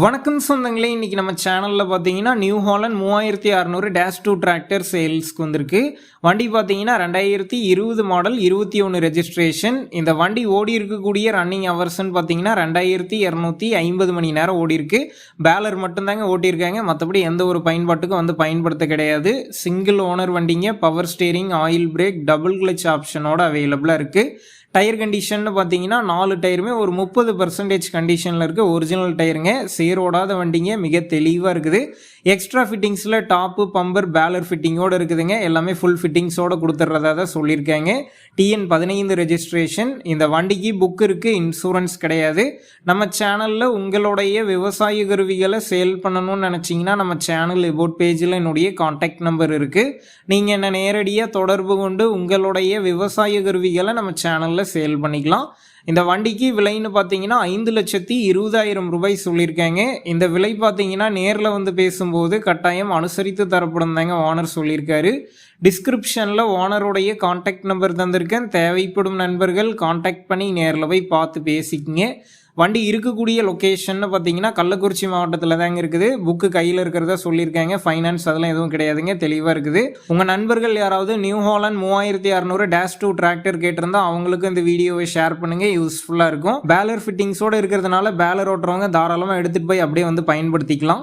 வணக்கம் சொந்தங்களே இன்றைக்கி நம்ம சேனலில் பார்த்தீங்கன்னா நியூ ஹாலண்ட் மூவாயிரத்தி அறநூறு டேஷ் டூ டிராக்டர் சேல்ஸ்க்கு வந்திருக்கு. வண்டி பார்த்தீங்கன்னா ரெண்டாயிரத்தி இருபது மாடல் இருபத்தி ஒன்று ரெஜிஸ்ட்ரேஷன் இந்த வண்டி ஓடி இருக்கக்கூடிய ரன்னிங் ஹவர்ஸ்ன்னு பார்த்தீங்கன்னா ரெண்டாயிரத்தி இரநூத்தி ஐம்பது மணி நேரம் ஓடி இருக்கு. பேலர் மட்டும்தாங்க ஓட்டியிருக்காங்க. மற்றபடி எந்த ஒரு பயன்பாட்டுக்கும் வந்து பயன்படுத்த கிடையாது. சிங்கிள் ஓனர் வண்டிங்க. Power steering oil brake double clutch ஆப்ஷனோட அவைலபிளாக இருக்குது டயர் கண்டிஷன் பார்த்தீங்கன்னா நாலு டயருமே ஒரு முப்பது பர்சன்டேஜ் கண்டிஷனில் இருக்குது ஒரிஜினல் டயருங்க. சேரோடாத வண்டிங்க. மிக தெளிவாக இருக்குது. எக்ஸ்ட்ரா ஃபிட்டிங்ஸில் டாப்பு பம்பர் பேலர் ஃபிட்டிங்கோடு இருக்குதுங்க. எல்லாமே ஃபுல் ஃபிட்டிங்ஸோடு கொடுத்துட்றதா தான் சொல்லியிருக்காங்க. டிஎன் பதினைந்து ரெஜிஸ்ட்ரேஷன் இந்த வண்டிக்கு புக் இருக்குது இன்சூரன்ஸ் கிடையாது. நம்ம சேனலில் உங்களுடைய விவசாய கருவிகளை சேல் பண்ணணும்னு நினச்சிங்கன்னா நம்ம சேனல் எபோட் பேஜில் என்னுடைய காண்டாக்ட் நம்பர் இருக்குது நீங்கள் என்னை நேரடியாக தொடர்பு கொண்டு உங்களுடைய விவசாய கருவிகளை நம்ம சேனலில் சேல் பண்ணிக்கலாம். இந்த வண்டிக்கு விலைன்னு பார்த்தீங்கன்னா ஐந்து லட்சத்தி இருபதாயிரம் ரூபாய் சொல்லியிருக்காங்க. இந்த விலை பார்த்தீங்கன்னா நேரில் வந்து பேசும்போது கட்டாயம் அனுசரித்து தரப்படும் தாங்க ஓனர் சொல்லியிருக்காரு. டிஸ்கிரிப்ஷனில் ஓனருடைய காண்டாக்ட் நம்பர் தந்திருக்கேன். தேவைப்படும் நண்பர்கள் காண்டாக்ட் பண்ணி நேரில் போய் பார்த்து பேசிக்கங்க. வண்டி இருக்கக்கூடிய லொக்கேஷன் பார்த்தீங்கன்னா கள்ளக்குறிச்சி மாவட்டத்தில் தாங்க இருக்குது. புக்கு கையில் இருக்கிறதா சொல்லியிருக்காங்க. ஃபைனான்ஸ் அதெல்லாம் எதுவும் கிடையாதுங்க. தெளிவாக இருக்குது. உங்கள் நண்பர்கள் யாராவது நியூ ஹாலண்ட் மூவாயிரத்தி அறநூறு டேஷ் டூ டிராக்டர் கேட்டிருந்தா அவங்களுக்கு இந்த வீடியோவை ஷேர் பண்ணுங்க. யூஸ்ஃபுல்லாக இருக்கும். பேலர் ஃபிட்டிங்ஸோடு இருக்கிறதுனால பேலர் ஓட்டுறவங்க தாராளமாக எடுத்துகிட்டு போய் அப்படியே வந்து பயன்படுத்திக்கலாம்.